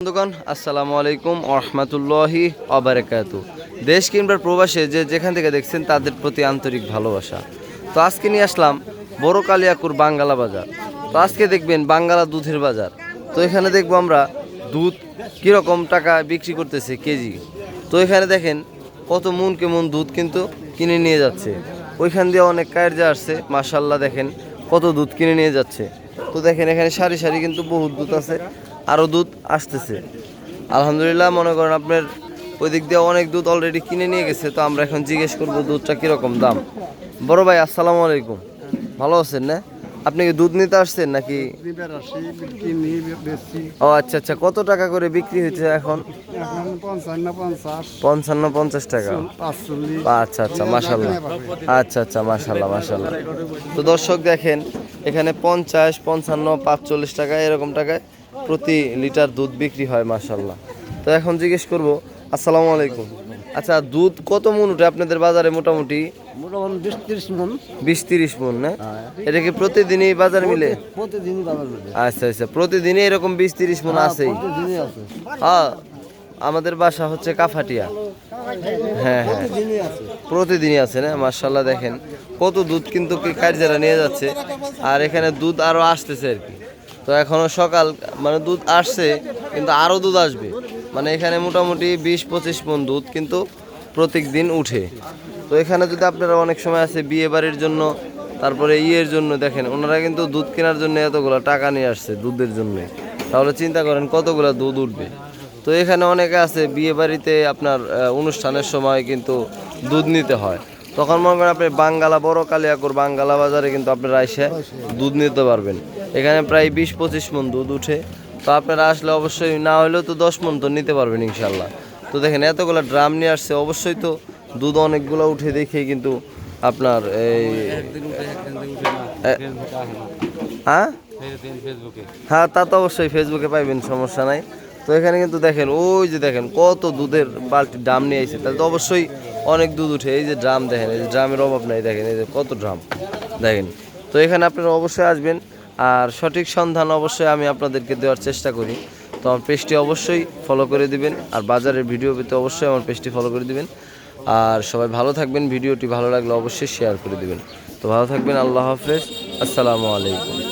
বন্ধুগণ, আসসালামু আলাইকুম রহমতুল্লাহি অবরাকাত দেশ কিংবা প্রবাসে যে যেখান থেকে দেখছেন তাদের প্রতি আন্তরিক ভালোবাসা। তো আজকে নিয়ে আসলাম বড় কালিয়াকুর বাঙ্গালা বাজার। তো আজকে দেখবেন বাঙ্গালা দুধের বাজার। তো এখানে দেখব আমরা দুধ কীরকম টাকা বিক্রি করতেছে কেজি। তো এখানে দেখেন কত মন কে মন দুধ কিন্তু কিনে নিয়ে যাচ্ছে। ওইখান দিয়ে অনেক কার্য আসছে মাসাল্লাহ দেখেন কত দুধ কিনে নিয়ে যাচ্ছে। তো দেখেন এখানে সারি সারি কিন্তু বহুত দুধ আছে। আরও দুধ আসতেছে। আলহামদুলিল্লাহ মনে করেন আপনার ওই দিক দিয়ে অনেক দুধ অলরেডি কিনে নিয়ে গেছে তো আমরা এখন জিজ্ঞেস করব দুধটা কীরকম দাম। বড় ভাই আসসালামু আলাইকুম। ভালো আছেন না? আপনি কি দুধ নিতে আসছেন নাকি? ও আচ্ছা আচ্ছা কত টাকা করে বিক্রি হয়েছে এখন? পঞ্চান্ন পঞ্চাশ। টাকা। আচ্ছা আচ্ছা মাশাল্লাহ আচ্ছা আচ্ছা মাশাল্লাহ মাশাল্লাহ তো দর্শক দেখেন এখানে পঞ্চাশ পঞ্চান্ন পাঁচচল্লিশ টাকা এরকম টাকায় প্রতি লিটার দুধ বিক্রি হয় মাশাল্লাহ তো এখন জিজ্ঞেস করব আসসালামু আলাইকুম। আচ্ছা দুধ কত মন উঠে আপনাদের বাজারে মোটামুটি? বিশ তিরিশ মন। না? এটা কি প্রতিদিনই বাজার মিলে? আচ্ছা আচ্ছা প্রতিদিনই এরকম বিশ তিরিশ মন আছেই। প্রতিদিনই হ্যাঁ আমাদের বাসা হচ্ছে কাফাটিয়া। হ্যাঁ হ্যাঁ। প্রতিদিনই আছে। না? মার্শাল্লাহ দেখেন। কত দুধ কিন্তু কি কার্যারা নিয়ে যাচ্ছে। আর এখানে দুধ আরও আসতেছে আর কি। তো এখনও সকাল মানে দুধ আসছে, কিন্তু আরও দুধ আসবে। মানে এখানে মোটামুটি বিশ পঁচিশ মন দুধ কিন্তু প্রত্যেক দিন উঠে। তো এখানে যদি আপনারা অনেক সময় আছে বিয়ে বাড়ির জন্য, তারপরে ইয়ের জন্য দেখেন, ওনারা কিন্তু দুধ কেনার জন্য এতগুলো টাকা নিয়ে আসছে দুধের জন্য। তাহলে চিন্তা করেন কতগুলো দুধ উঠবে। তো এখানে অনেকে আছে বিয়ে বাড়িতে আপনার অনুষ্ঠানের সময় কিন্তু দুধ নিতে হয়। তখন মনে করেন আপনি বাঙ্গালা, বড় কালিয়াকুর বাঙ্গালা বাজারে কিন্তু আপনারা এসে দুধ নিতে পারবেন। এখানে প্রায় বিশ পঁচিশ মন দুধ উঠে। তো আপনারা আসলে অবশ্যই না হলেও তো দশ মন তো নিতে পারবেন ইনশাল্লাহ তো দেখেন এতগুলো ড্রাম নিয়ে আসছে, অবশ্যই তো দুধ অনেকগুলো উঠে দেখেই কিন্তু আপনার এই হ্যাঁ? হ্যাঁ তা তো অবশ্যই ফেসবুকে পাইবেন, সমস্যা নাই। তো এখানে কিন্তু দেখেন, ওই যে দেখেন কত দুধের বালতি ড্রাম নিয়ে আইছে। তাহলে তো অবশ্যই অনেক দুধ উঠে, এই যে ড্রাম দেখেন, এই যে ড্রামের অভাব নাই, দেখেন, এই যে কত ড্রাম, দেখেন। তো এখানে আপনারা অবশ্যই আসবেন, আর সঠিক সন্ধান অবশ্যই আমি আপনাদেরকে দেওয়ার চেষ্টা করি। তো আমার পেজটি অবশ্যই ফলো করে দিবেন, আর বাজারের ভিডিও পেতে অবশ্যই আমার পেজটি ফলো করে দিবেন। আর সবাই ভালো থাকবেন, ভিডিওটি ভালো লাগলে অবশ্যই শেয়ার করে দিবেন। তো ভালো থাকবেন, আল্লাহ হাফেজ, আসসালামু আলাইকুম।